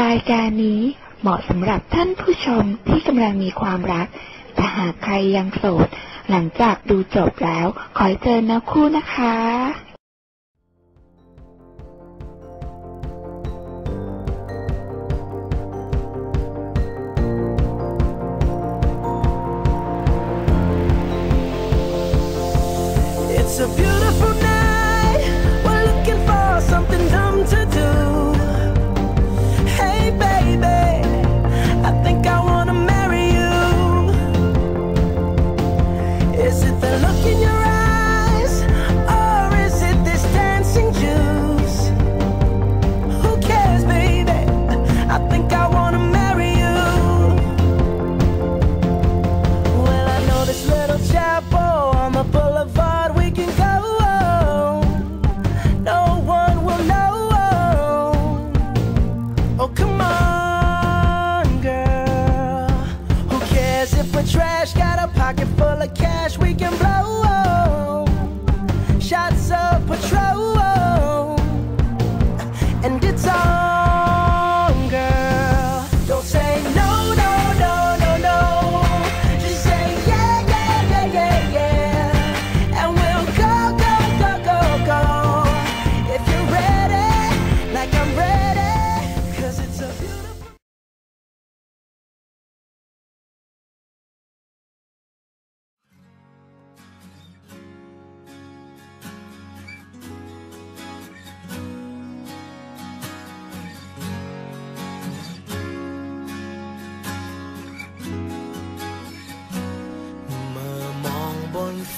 รายการนี้เหมาะสำหรับท่านผู้ชมที่กำลังมีความรัก แต่หากใครยังโสด หลังจากดูจบแล้ว ขอให้เจอนื้อคู่นะคะ It's a beautiful night.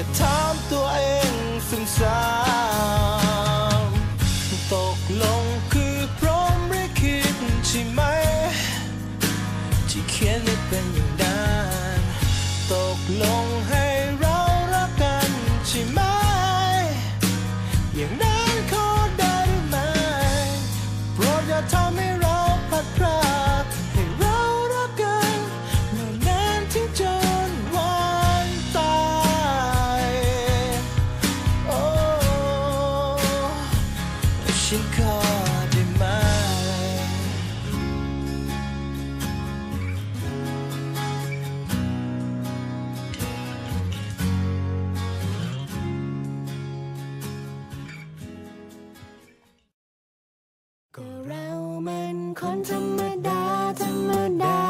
แต่ถามตัวเองซ้ำๆตกลงคือพร้อมหรือคิดใช่ไหม ที่เขียนไม่เป็น คนธรรมดา ธรรมดา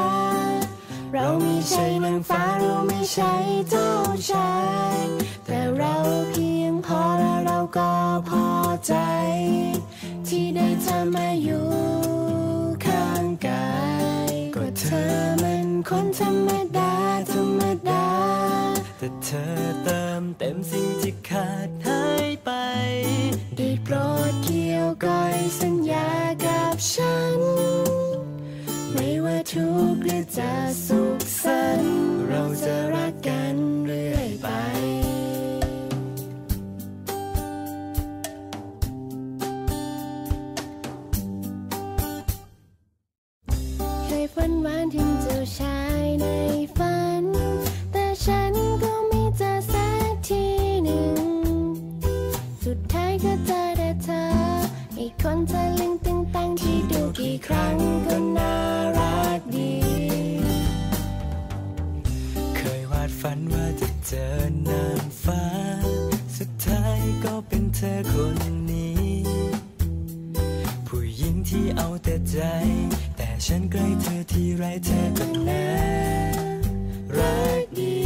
เราไม่ใช่นางฟ้าเราไม่ใช่เจ้าชายแต่เราเพียงพอและเราก็พอใจ ที่ได้เธอมาอยู่ข้างกายก็เธอมันคนธรรมดา ธรรมดา แต่เธอเติมเต็มสิ่งที่ขาดห กข์หรือจะสุขสันต์เราจะรักกันเรื่อยไป เคยฝันหวานถึงเจ้าชายในฝัน แต่ฉันก็ ฝันว่าจะเจอนางฟ้า สุดท้ายก็เป็นเธอคนนี้ ผู้หญิงที่เอาแต่ใจ แต่ฉันใกล้เธอที่ไรเธอก็น่ารักดี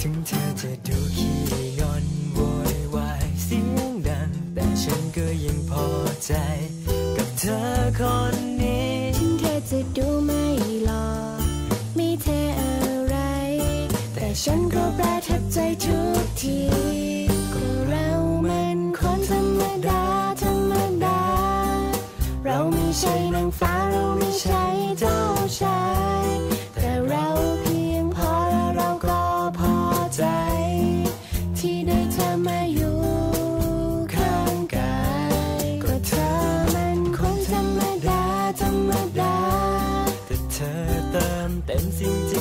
ถึงเธอจะดูขี้งอนโวยวายเสียงดัง แต่ฉันก็ยังพอใจ กับเธอคน ฉันก็แปรทับใจทุกทีก็เรามันคนธรรมดา ธรรมดา เราไม่ใช่นางฟ้าเราไม่ใช่เจ้าชายแต่เราเพียงพอแล้วเราก็พอใจ ที่ได้เธอมาอยู่ข้างกายก็เธอมันคนธรรมดา ธรรมดา แต่เธอเติมเต็มสิ่ง